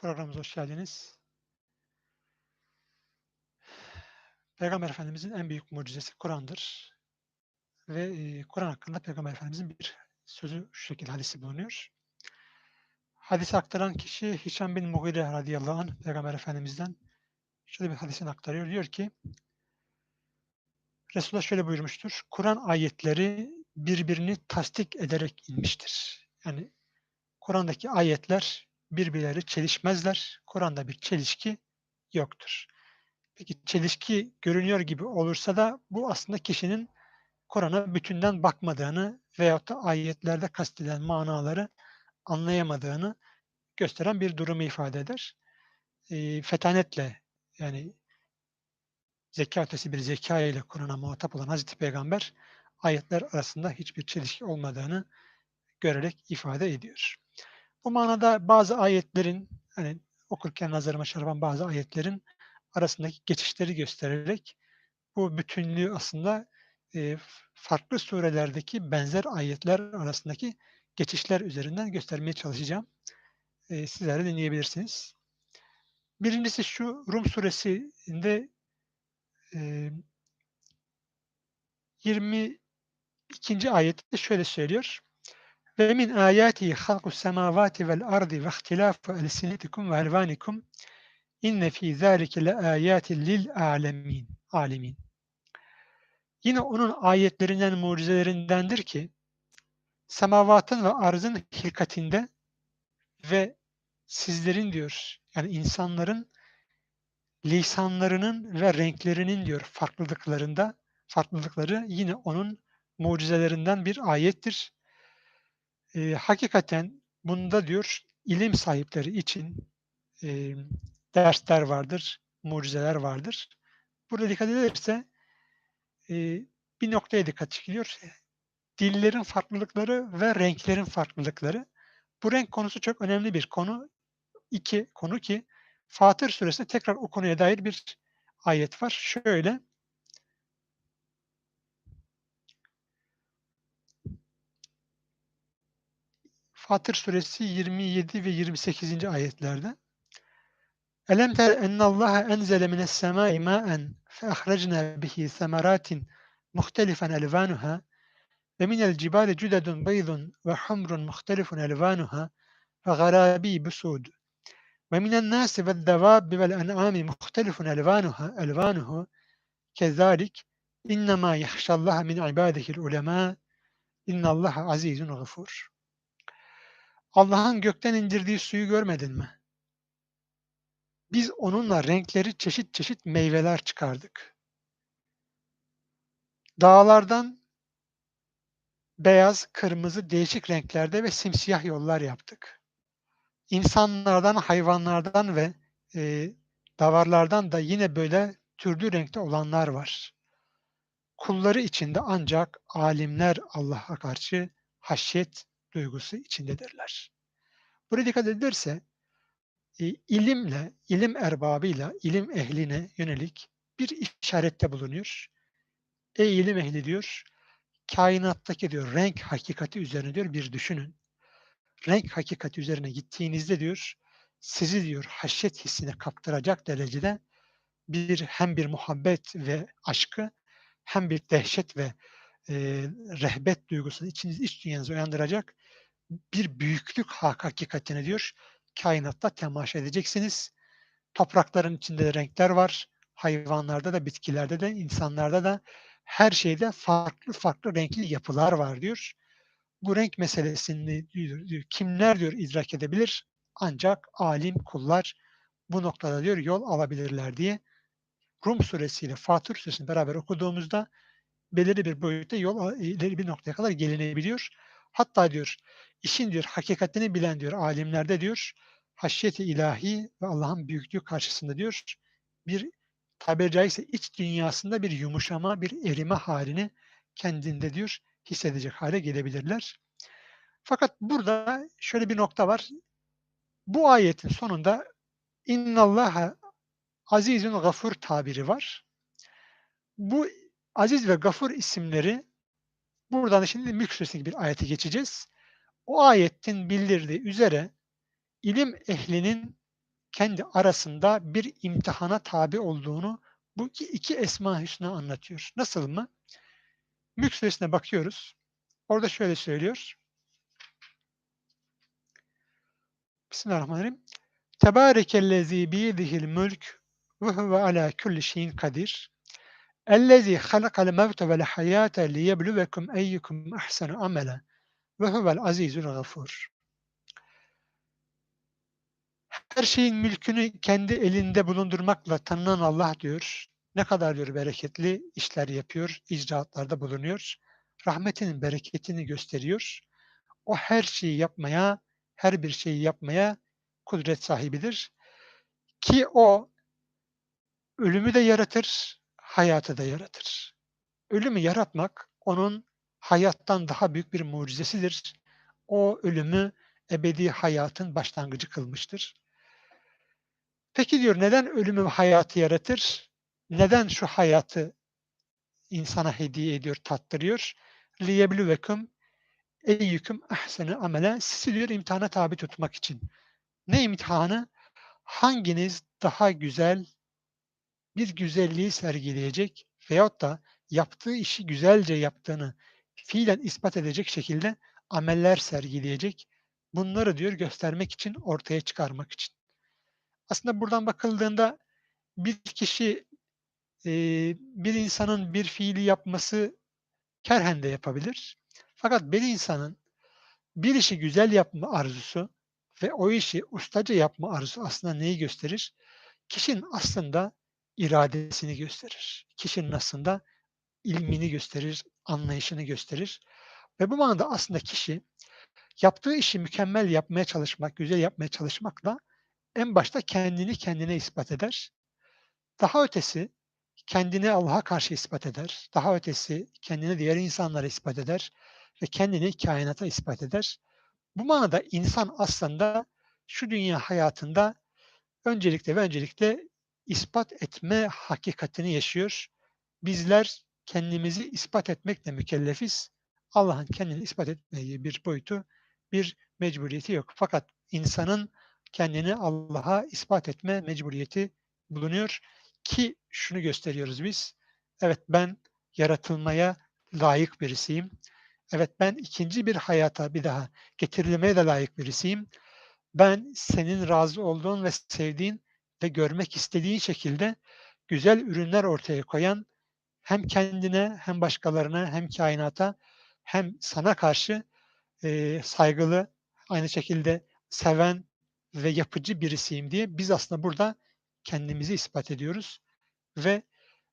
Programımıza hoş geldiniz. Peygamber Efendimizin en büyük mucizesi Kur'an'dır. Ve e, Kur'an hakkında Peygamber Efendimizin bir sözü şu şekilde hadisi bulunuyor. Hadisi aktaran kişi Hişam bin Mughire radıyallahu anh Peygamber Efendimiz'den şöyle bir hadisini aktarıyor. Diyor ki Resulullah şöyle buyurmuştur. Kur'an ayetleri birbirini tasdik ederek inmiştir. Yani Kur'an'daki ayetler birbirleri çelişmezler. Kur'an'da bir çelişki yoktur. Peki çelişki görünüyor gibi olursa da bu aslında kişinin Kur'an'a bütünden bakmadığını veyahut da ayetlerde kastedilen manaları anlayamadığını gösteren bir durumu ifade eder. E, fetanetle yani zeka ötesi bir zeka ile Kur'an'a muhatap olan Hazreti Peygamber ayetler arasında hiçbir çelişki olmadığını görerek ifade ediyor. Bu manada bazı ayetlerin hani okurken nazarıma çarpan bazı ayetlerin arasındaki geçişleri göstererek bu bütünlüğü aslında e, farklı surelerdeki benzer ayetler arasındaki geçişler üzerinden göstermeye çalışacağım. E, sizler de dinleyebilirsiniz. Birincisi şu Rum suresinde e, 22. ayette şöyle söylüyor. Ve min ayatihi halkus semavati vel ardi ve ihtilafu elsinetikum ve elvanikum inne fi. Yine onun ayetlerinden, mucizelerindendir ki semavatın ve arzın hilkatinde ve sizlerin diyor yani insanların lisanlarının ve renklerinin diyor farklılıklarında farklılıkları yine onun mucizelerinden bir ayettir. E, hakikaten bunda diyor ilim sahipleri için e, dersler vardır, mucizeler vardır. Burada dikkat edilirse e, bir noktaya dikkat çekiliyor. Dillerin farklılıkları ve renklerin farklılıkları. Bu renk konusu çok önemli bir konu. İki konu ki Fatır suresinde tekrar o konuya dair bir ayet var. Şöyle Fatır suresi 27 ve 28. ayetlerde Elem ter ennallaha enzele mines semai ma'en fe ahracna bihi semeratin muhtelifan elvanuha ve minel cibali cüdedun beydun ve humrun muhtelifun elvanuha ve garabi busud ve minen nasi ve devabbi vel en'ami muhtelifun elvanuha elvanuhu kezalik innema yahşallaha min ibadihil ulema innallaha azizun gafur. Allah'ın gökten indirdiği suyu görmedin mi? Biz onunla renkleri çeşit çeşit meyveler çıkardık. Dağlardan beyaz, kırmızı, değişik renklerde ve simsiyah yollar yaptık. İnsanlardan, hayvanlardan ve e, davarlardan da yine böyle türlü renkte olanlar var. Kulları içinde ancak alimler Allah'a karşı haşyet duygusu içindedirler. Buraya dikkat edilirse e, ilimle, ilim erbabıyla, ilim ehline yönelik bir işarette bulunuyor. Ey ilim ehli diyor, kainattaki diyor renk hakikati üzerine diyor bir düşünün. Renk hakikati üzerine gittiğinizde diyor, sizi diyor haşyet hissine kaptıracak derecede bir hem bir muhabbet ve aşkı hem bir dehşet ve e, rehbet duygusunu içiniz iç dünyanızı uyandıracak bir büyüklük hak hakikatini diyor kainatta temaşa edeceksiniz. Toprakların içinde de renkler var. Hayvanlarda da, bitkilerde de, insanlarda da her şeyde farklı farklı renkli yapılar var diyor. Bu renk meselesini diyor, diyor, kimler diyor idrak edebilir? Ancak alim kullar bu noktada diyor yol alabilirler diye Rum suresiyle Fatır suresini beraber okuduğumuzda belirli bir boyutta yol ileri bir noktaya kadar gelinebiliyor. Hatta diyor işin diyor hakikatini bilen diyor alimlerde diyor haşyeti ilahi ve Allah'ın büyüklüğü karşısında diyor bir tabiri caizse iç dünyasında bir yumuşama, bir erime halini kendinde diyor hissedecek hale gelebilirler. Fakat burada şöyle bir nokta var. Bu ayetin sonunda innallaha azizun gafur tabiri var. Bu aziz ve gafur isimleri buradan şimdi Mülk Suresi'ndeki bir ayete geçeceğiz. O ayetin bildirdiği üzere ilim ehlinin kendi arasında bir imtihana tabi olduğunu bu iki, iki Esma Hüsna anlatıyor. Nasıl mı? Mülk suresine bakıyoruz. Orada şöyle söylüyor. Bismillahirrahmanirrahim. Tebârekellezî biyedihil mülk ve huve alâ kulli şeyin kadir. Mevte vel hayâte liyebluvekum eyyukum ahsenu amela ve huvel azîzul gafur. Her şeyin mülkünü kendi elinde bulundurmakla tanınan Allah diyor. Ne kadar diyor bereketli işler yapıyor, icraatlarda bulunuyor. Rahmetinin bereketini gösteriyor. O her şeyi yapmaya, her bir şeyi yapmaya kudret sahibidir. Ki o ölümü de yaratır, hayatı da yaratır. Ölümü yaratmak onun hayattan daha büyük bir mucizesidir. O ölümü ebedi hayatın başlangıcı kılmıştır. Peki diyor neden ölümü ve hayatı yaratır? Neden şu hayatı insana hediye ediyor, tattırıyor? لِيَبْلُوَكُمْ eyyüküm ahsene amele sizi diyor imtihana tabi tutmak için. Ne imtihanı? Hanginiz daha güzel bir güzelliği sergileyecek veyahut da yaptığı işi güzelce yaptığını fiilen ispat edecek şekilde ameller sergileyecek. Bunları diyor göstermek için, ortaya çıkarmak için. Aslında buradan bakıldığında bir kişi bir insanın bir fiili yapması kerhen de yapabilir. Fakat bir insanın bir işi güzel yapma arzusu ve o işi ustaca yapma arzusu aslında neyi gösterir? Kişinin aslında iradesini gösterir. Kişinin aslında ilmini gösterir, anlayışını gösterir. Ve bu manada aslında kişi yaptığı işi mükemmel yapmaya çalışmak, güzel yapmaya çalışmakla en başta kendini kendine ispat eder. Daha ötesi kendini Allah'a karşı ispat eder. Daha ötesi kendini diğer insanlara ispat eder ve kendini kainata ispat eder. Bu manada insan aslında şu dünya hayatında öncelikle ve öncelikle ispat etme hakikatini yaşıyor. Bizler kendimizi ispat etmekle mükellefiz. Allah'ın kendini ispat etmediği bir boyutu, bir mecburiyeti yok. Fakat insanın kendini Allah'a ispat etme mecburiyeti bulunuyor ki şunu gösteriyoruz biz. Evet ben yaratılmaya layık birisiyim. Evet ben ikinci bir hayata bir daha getirilmeye de layık birisiyim. Ben senin razı olduğun ve sevdiğin ve görmek istediğin şekilde güzel ürünler ortaya koyan hem kendine hem başkalarına hem kainata hem sana karşı e, saygılı aynı şekilde seven ve yapıcı birisiyim diye biz aslında burada kendimizi ispat ediyoruz ve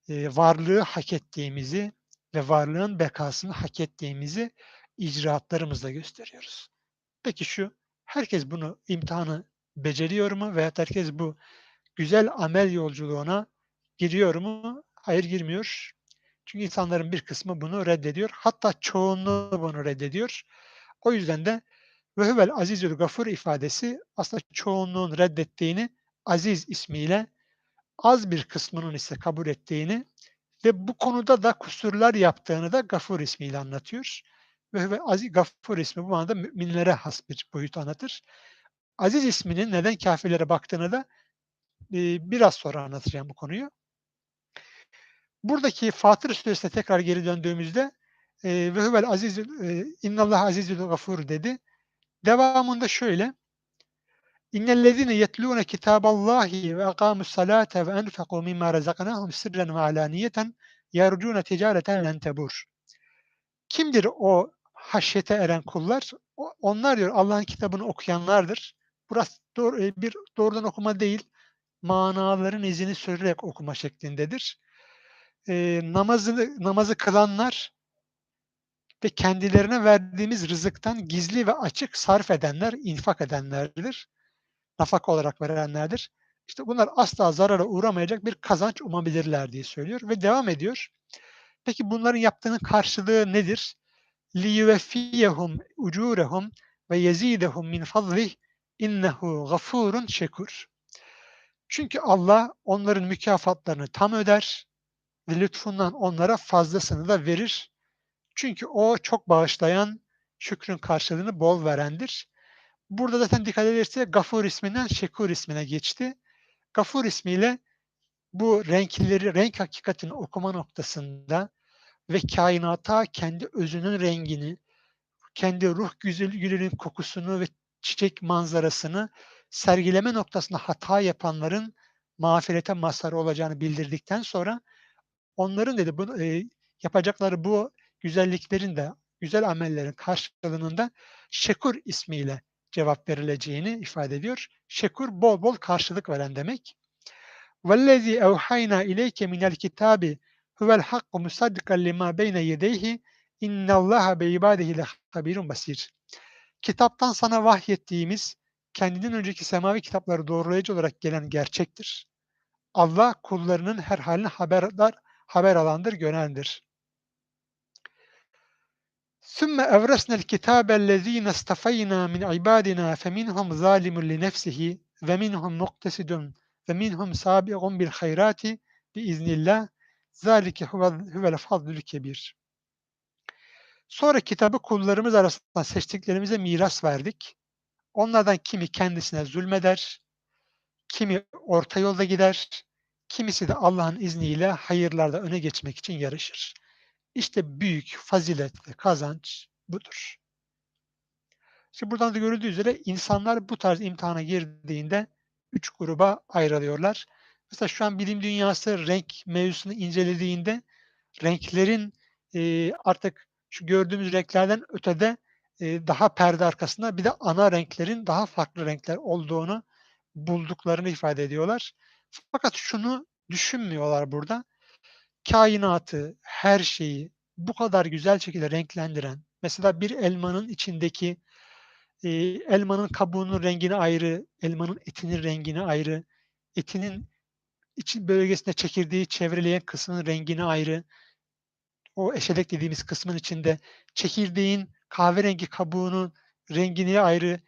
e, varlığı hak ettiğimizi ve varlığın bekasını hak ettiğimizi icraatlarımızla gösteriyoruz. Peki şu, herkes bunu imtihanı beceriyor mu veya herkes bu güzel amel yolculuğuna giriyor mu? Hayır girmiyor. Çünkü insanların bir kısmı bunu reddediyor. Hatta çoğunluğu bunu reddediyor. O yüzden de ve huvel azizül gafur ifadesi aslında çoğunluğun reddettiğini aziz ismiyle az bir kısmının ise kabul ettiğini ve bu konuda da kusurlar yaptığını da Gafur ismiyle anlatıyor. Ve Aziz Gafur ismi bu manada müminlere has bir boyut anlatır. Aziz isminin neden kafirlere baktığını da biraz sonra anlatacağım bu konuyu. Buradaki Fatır Suresi'ne tekrar geri döndüğümüzde ve huvel aziz innallah azizül gafur dedi. Devamında şöyle İnnellezîne yetlûne kitâballâhi ve akâmus salâte ve enfekû mimmâ rezaknâhum sirren ve alâniyeten yercûne ticareten len tebur. Kimdir o haşyete eren kullar? Onlar diyor Allah'ın kitabını okuyanlardır. Burası doğru, bir doğrudan okuma değil, manaların izini sürerek okuma şeklindedir. E, namazını, namazı kılanlar ve kendilerine verdiğimiz rızıktan gizli ve açık sarf edenler, infak edenlerdir. Nafak olarak verenlerdir. İşte bunlar asla zarara uğramayacak bir kazanç umabilirler diye söylüyor ve devam ediyor. Peki bunların yaptığının karşılığı nedir? liyuveffiyehum ucurehum ve yezidehum min fadlih innehu gafurun şekur. Çünkü Allah onların mükafatlarını tam öder ve lütfundan onlara fazlasını da verir. Çünkü o çok bağışlayan, şükrün karşılığını bol verendir. Burada zaten dikkat edersek Gafur isminden Şekur ismine geçti. Gafur ismiyle bu renkleri, renk hakikatini okuma noktasında ve kainata kendi özünün rengini, kendi ruh güzel gülünün kokusunu ve çiçek manzarasını sergileme noktasında hata yapanların mağfirete mazhar olacağını bildirdikten sonra onların dedi bu e, yapacakları bu güzelliklerin de güzel amellerin karşılığında Şekur ismiyle cevap verileceğini ifade ediyor. Şekur bol bol karşılık veren demek. وَالَّذ۪ي اَوْحَيْنَا اِلَيْكَ مِنَ الْكِتَابِ هُوَ الْحَقُّ مُصَدِّقًا لِمَا بَيْنَ يَدَيْهِ اِنَّ اللّٰهَ بَيْبَادِهِ لَخَبِيرٌ basir. Kitaptan sana vahyettiğimiz kendinden önceki semavi kitapları doğrulayıcı olarak gelen gerçektir. Allah kullarının her halini haberdar, haber alandır, görendir. ثُمَّ اَوْرَسْنَا الْكِتَابَ الَّذ۪ينَ اسْتَفَيْنَا مِنْ عِبَادِنَا فَمِنْهُمْ ظَالِمٌ لِنَفْسِهِ وَمِنْهُمْ مُقْتَسِدٌ وَمِنْهُمْ سَابِقٌ بِالْخَيْرَاتِ بِإِذْنِ اللّٰهِ ذَٰلِكَ هُوَ الْفَضْلُ الْكَبِيرُ Sonra kitabı kullarımız arasından seçtiklerimize miras verdik. Onlardan kimi kendisine zulmeder, kimi orta yolda gider, kimisi de Allah'ın izniyle hayırlarda öne geçmek için yarışır. İşte büyük fazilet ve kazanç budur. Şimdi buradan da görüldüğü üzere insanlar bu tarz imtihana girdiğinde üç gruba ayrılıyorlar. Mesela şu an bilim dünyası renk mevzusunu incelediğinde renklerin e, artık şu gördüğümüz renklerden ötede daha perde arkasında bir de ana renklerin daha farklı renkler olduğunu bulduklarını ifade ediyorlar. Fakat şunu düşünmüyorlar burada. Kainatı, her şeyi bu kadar güzel şekilde renklendiren, mesela bir elmanın içindeki e, elmanın kabuğunun rengini ayrı, elmanın etinin rengini ayrı, etinin içi bölgesinde çekirdeği çevreleyen kısmının rengini ayrı, o eşelek dediğimiz kısmın içinde çekirdeğin kahverengi kabuğunun rengini ayrı,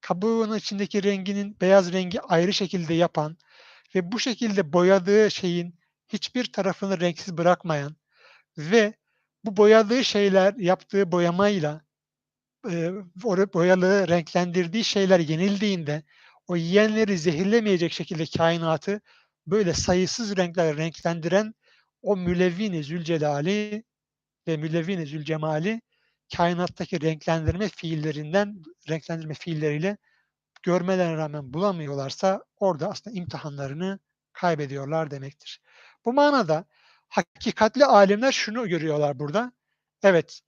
kabuğunun içindeki renginin beyaz rengi ayrı şekilde yapan ve bu şekilde boyadığı şeyin hiçbir tarafını renksiz bırakmayan ve bu boyadığı şeyler yaptığı boyamayla e, boyalı renklendirdiği şeyler yenildiğinde o yiyenleri zehirlemeyecek şekilde kainatı böyle sayısız renkler renklendiren o mülevvini zülcelali ve mülevvini zülcemali kainattaki renklendirme fiillerinden renklendirme fiilleriyle görmelerine rağmen bulamıyorlarsa orada aslında imtihanlarını kaybediyorlar demektir. Bu manada hakikatli alimler şunu görüyorlar burada. Evet,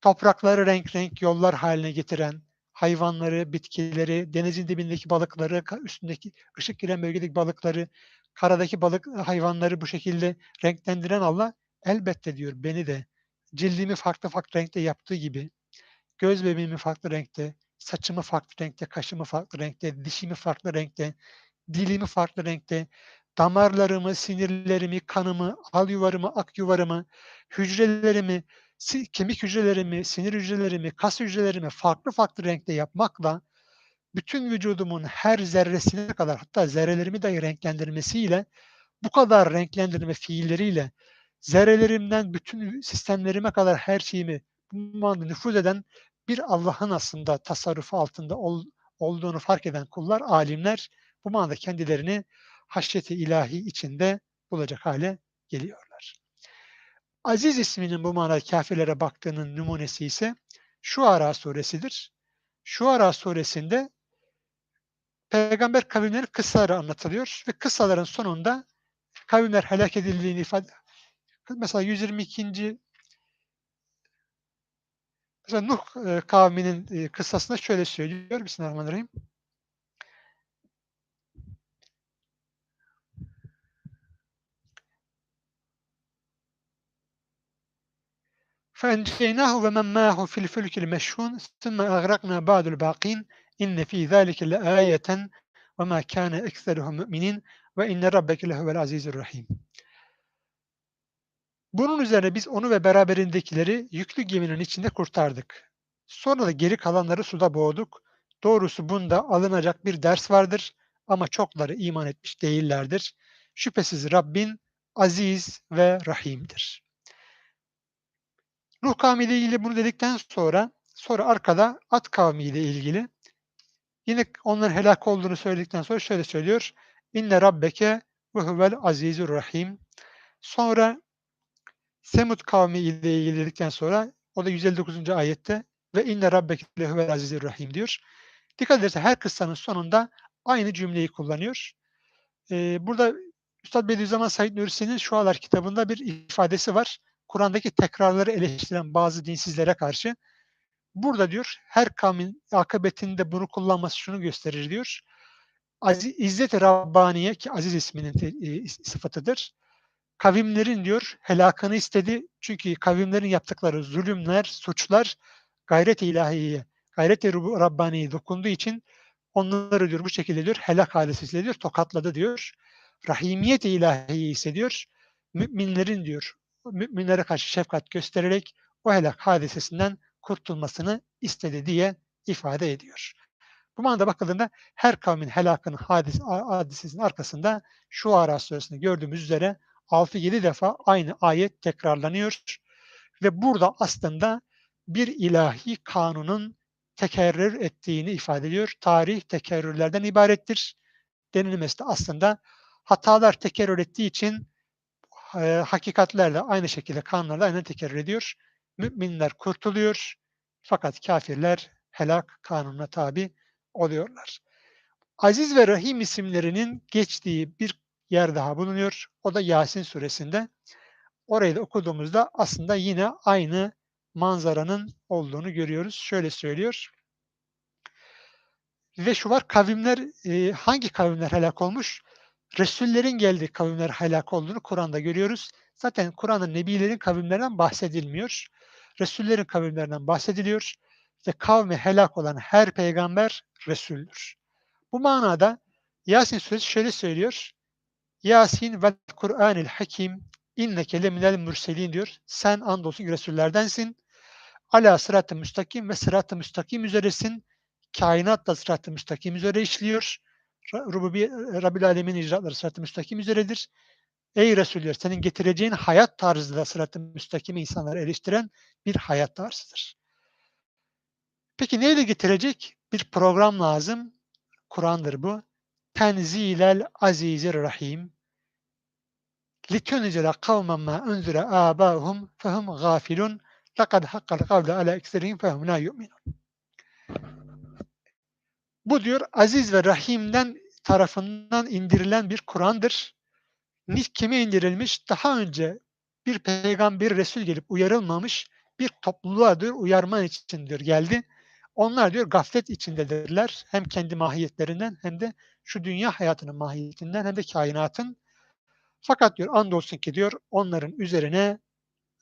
toprakları renk renk yollar haline getiren, hayvanları, bitkileri, denizin dibindeki balıkları, üstündeki ışık giren bölgedeki balıkları, karadaki balık hayvanları bu şekilde renklendiren Allah elbette diyor beni de cildimi farklı farklı renkte yaptığı gibi göz bebeğimi farklı renkte, saçımı farklı renkte, kaşımı farklı renkte, dişimi farklı renkte, dilimi farklı renkte, damarlarımı, sinirlerimi, kanımı, al yuvarımı, ak yuvarımı, hücrelerimi, kemik hücrelerimi, sinir hücrelerimi, kas hücrelerimi farklı farklı renkte yapmakla bütün vücudumun her zerresine kadar hatta zerrelerimi dahi renklendirmesiyle bu kadar renklendirme fiilleriyle zerrelerimden bütün sistemlerime kadar her şeyimi bu manada nüfuz eden bir Allah'ın aslında tasarrufu altında ol, olduğunu fark eden kullar, alimler bu manada kendilerini haşyeti ilahi içinde bulacak hale geliyorlar. Aziz isminin bu manada kafirlere baktığının numunesi ise Şuara suresidir. Şuara suresinde peygamber kavimlerin kıssaları anlatılıyor ve kıssaların sonunda kavimler helak edildiğini ifade mesela 122. Mesela Nuh kavminin e, kıssasında şöyle söylüyor. Bismillahirrahmanirrahim. فَاَنْجَيْنَاهُ وَمَنْ مَاهُ فِي الْفُلْكِ الْمَشْهُونَ ثُمَّ أَغْرَقْنَا بَعْدُ الْبَاقِينَ اِنَّ ف۪ي ذَٰلِكَ لَآيَةً وَمَا كَانَ اَكْثَرُهُمْ مُؤْمِنِينَ وَاِنَّ رَبَّكَ لَهُوَ الْعَز۪يزُ الرَّح۪يمُ bunun üzerine biz onu ve beraberindekileri yüklü geminin içinde kurtardık. Sonra da geri kalanları suda boğduk. Doğrusu bunda alınacak bir ders vardır ama çokları iman etmiş değillerdir. Şüphesiz Rabbin aziz ve rahimdir. Nuh kavmiyle ilgili bunu dedikten sonra sonra arkada At kavmiyle ilgili Yine onların helak olduğunu söyledikten sonra şöyle söylüyor. İnne rabbeke ve huvel azizur rahim. Sonra Semud kavmi ile ilgili dedikten sonra o da 159. ayette ve inne rabbeke le huvel azizur rahim diyor. Dikkat ederse her kıssanın sonunda aynı cümleyi kullanıyor. Ee, burada Üstad Bediüzzaman Said Nursi'nin Şualar kitabında bir ifadesi var. Kur'an'daki tekrarları eleştiren bazı dinsizlere karşı. Burada diyor her kavmin akıbetinde bunu kullanması şunu gösterir diyor. Aziz, İzzet-i Rabbaniye ki Aziz isminin te, e, sıfatıdır. Kavimlerin diyor helakını istedi. Çünkü kavimlerin yaptıkları zulümler, suçlar gayret-i ilahiye, gayret-i Rabbaniye dokunduğu için onları diyor bu şekilde diyor helak hadisesiyle diyor tokatladı diyor. Rahimiyet-i ilahiyi hissediyor. Müminlerin diyor müminlere karşı şefkat göstererek o helak hadisesinden kurtulmasını istedi diye ifade ediyor. Bu manada bakıldığında her kavmin helakının hadis, hadisesinin arkasında şu ara suresinde gördüğümüz üzere 6-7 defa aynı ayet tekrarlanıyor. Ve burada aslında bir ilahi kanunun tekerrür ettiğini ifade ediyor. Tarih tekerrürlerden ibarettir. Denilmesi de aslında hatalar tekerrür ettiği için e, hakikatlerle aynı şekilde kanunlarla aynı tekerrür ediyor. Müminler kurtuluyor. Fakat kafirler helak kanununa tabi oluyorlar. Aziz ve Rahim isimlerinin geçtiği bir yer daha bulunuyor. O da Yasin suresinde. Orayı da okuduğumuzda aslında yine aynı manzaranın olduğunu görüyoruz. Şöyle söylüyor. Ve şu var kavimler e, hangi kavimler helak olmuş? Resullerin geldiği kavimler helak olduğunu Kur'an'da görüyoruz. Zaten Kur'an'da nebilerin kavimlerinden bahsedilmiyor. Resullerin kavimlerinden bahsediliyor. Ve kavmi helak olan her peygamber Resul'dür. Bu manada Yasin suresi şöyle söylüyor. Yasin ve Kur'anil Hakim inneke leminel mürselin diyor. Sen andolsun Resullerdensin. Ala sırat-ı müstakim ve sırat-ı müstakim üzeresin. Kainat da sırat-ı müstakim üzere işliyor. Rububi, Rabbil Alemin icraatları sırat-ı müstakim üzeredir. Ey Resuller senin getireceğin hayat tarzı da sırat-ı müstakimi insanları eleştiren bir hayat tarzıdır. Peki neyle getirecek? Bir program lazım. Kur'an'dır bu. Tenzilel azizir rahim. لِتُنْزِرَ قَوْمًا مَا أُنْزِرَ آبَاهُمْ فَهُمْ غَافِلُونَ لَقَدْ حَقَّ الْقَوْلَ عَلَى اَكْسَرِهِمْ فَهُمْ لَا يُؤْمِنُونَ Bu diyor aziz ve rahimden tarafından indirilen bir Kur'an'dır. Kime indirilmiş? Daha önce bir peygamber, resul gelip uyarılmamış bir topluluğa diyor uyarma içindir geldi. Onlar diyor gaflet içindedirler. Hem kendi mahiyetlerinden hem de şu dünya hayatının mahiyetinden hem de kainatın. fakat diyor andolsun ki diyor onların üzerine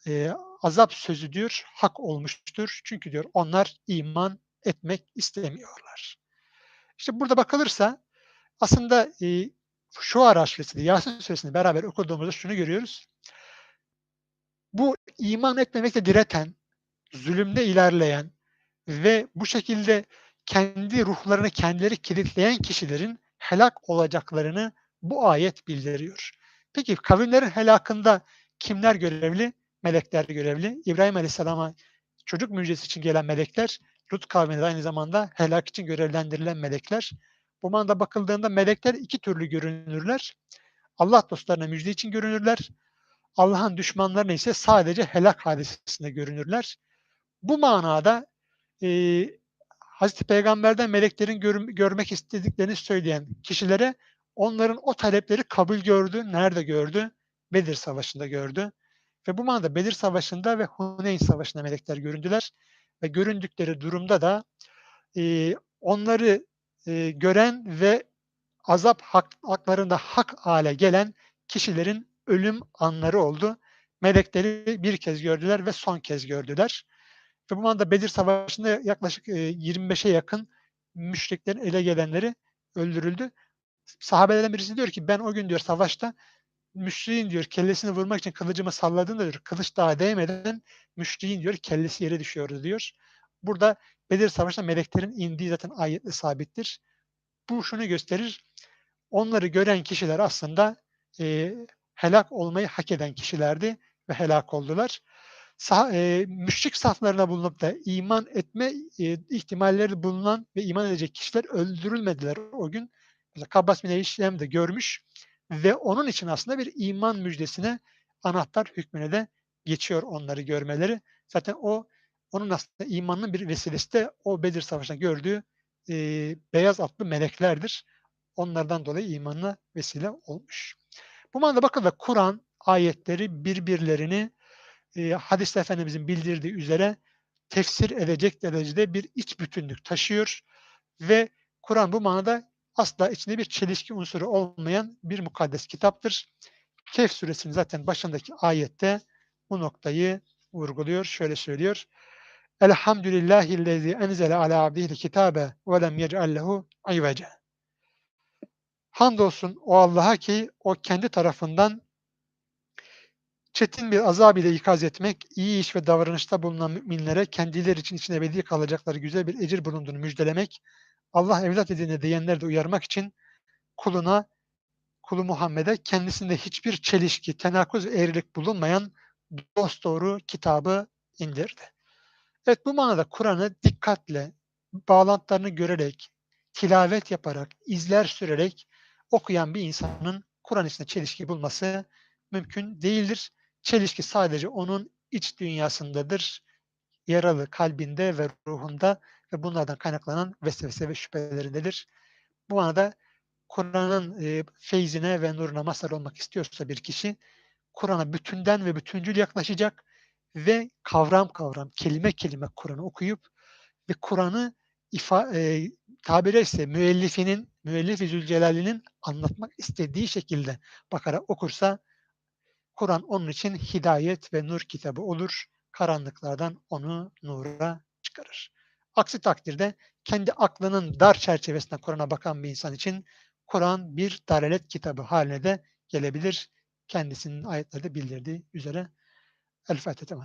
e, azap sözü diyor hak olmuştur. Çünkü diyor onlar iman etmek istemiyorlar. İşte burada bakılırsa aslında e, şu araçlısını Yasin Suresi'ni beraber okuduğumuzda şunu görüyoruz. Bu iman etmemekle direten, zulümde ilerleyen ve bu şekilde kendi ruhlarını kendileri kilitleyen kişilerin helak olacaklarını bu ayet bildiriyor. Peki kavimlerin helakında kimler görevli? Melekler görevli. İbrahim Aleyhisselam'a çocuk müjdesi için gelen melekler, Lut kavmine aynı zamanda helak için görevlendirilen melekler. Bu manada bakıldığında melekler iki türlü görünürler. Allah dostlarına müjde için görünürler. Allah'ın düşmanlarına ise sadece helak hadisesinde görünürler. Bu manada e, Hazreti Peygamber'den meleklerin gör, görmek istediklerini söyleyen kişilere onların o talepleri kabul gördü. Nerede gördü? Bedir Savaşı'nda gördü. Ve bu manada Bedir Savaşı'nda ve Huneyn Savaşı'nda melekler göründüler. Ve göründükleri durumda da e, onları e, gören ve azap hak, haklarında hak hale gelen kişilerin ölüm anları oldu. Melekleri bir kez gördüler ve son kez gördüler. Ve bu manada Bedir Savaşı'nda yaklaşık e, 25'e yakın müşriklerin ele gelenleri öldürüldü. Sahabelerden birisi diyor ki ben o gün diyor savaşta müşriğin diyor kellesini vurmak için kılıcımı salladığımda diyor kılıç daha değmeden müşriğin diyor kellesi yere düşüyordu diyor. Burada Bedir Savaşı'nda meleklerin indiği zaten ayetle sabittir. Bu şunu gösterir. Onları gören kişiler aslında e, helak olmayı hak eden kişilerdi ve helak oldular. sa eee, müşrik saflarına bulunup da iman etme, eee, ihtimalleri bulunan ve iman edecek kişiler öldürülmediler o gün. Mesela Kabbas bin Eşrem de görmüş ve onun için aslında bir iman müjdesine anahtar hükmüne de geçiyor onları görmeleri. Zaten o onun aslında imanının bir vesilesi de o Bedir Savaşı'nda gördüğü eee, beyaz atlı meleklerdir. Onlardan dolayı imanına vesile olmuş. Bu manada bakın da Kur'an ayetleri birbirlerini eee, hadis Efendimizin bildirdiği üzere tefsir edecek derecede bir iç bütünlük taşıyor ve Kur'an bu manada asla içinde bir çelişki unsuru olmayan bir mukaddes kitaptır. Kehf suresinin zaten başındaki ayette bu noktayı vurguluyor. Şöyle söylüyor. Elhamdülillahillezî enzele ala abdihil kitabe ve lem yec'al lehu ivece. Hamdolsun o Allah'a ki o kendi tarafından çetin bir azab ile ikaz etmek, iyi iş ve davranışta bulunan müminlere kendileri için içine ebedi kalacakları güzel bir ecir bulunduğunu müjdelemek, Allah evlat edine diyenleri de uyarmak için kuluna, kulu Muhammed'e kendisinde hiçbir çelişki, tenakuz eğrilik bulunmayan dosdoğru kitabı indirdi. Evet bu manada Kur'an'ı dikkatle, bağlantılarını görerek, tilavet yaparak, izler sürerek okuyan bir insanın Kur'an içinde çelişki bulması mümkün değildir. Çelişki sadece onun iç dünyasındadır. Yaralı kalbinde ve ruhunda ve bunlardan kaynaklanan vesvese ve şüphelerindedir. Bu manada Kur'an'ın e, feyzine ve nuruna mazhar olmak istiyorsa bir kişi Kur'an'a bütünden ve bütüncül yaklaşacak ve kavram kavram, kelime kelime Kur'an'ı okuyup ve Kur'an'ı ifa, e, tabiri ise müellifinin, müellif-i Zülcelal'inin anlatmak istediği şekilde bakarak okursa Kur'an onun için hidayet ve nur kitabı olur. Karanlıklardan onu nura çıkarır. Aksi takdirde kendi aklının dar çerçevesinde Kur'an'a bakan bir insan için Kur'an bir dalalet kitabı haline de gelebilir. Kendisinin ayetlerde bildirdiği üzere. El Fatiha.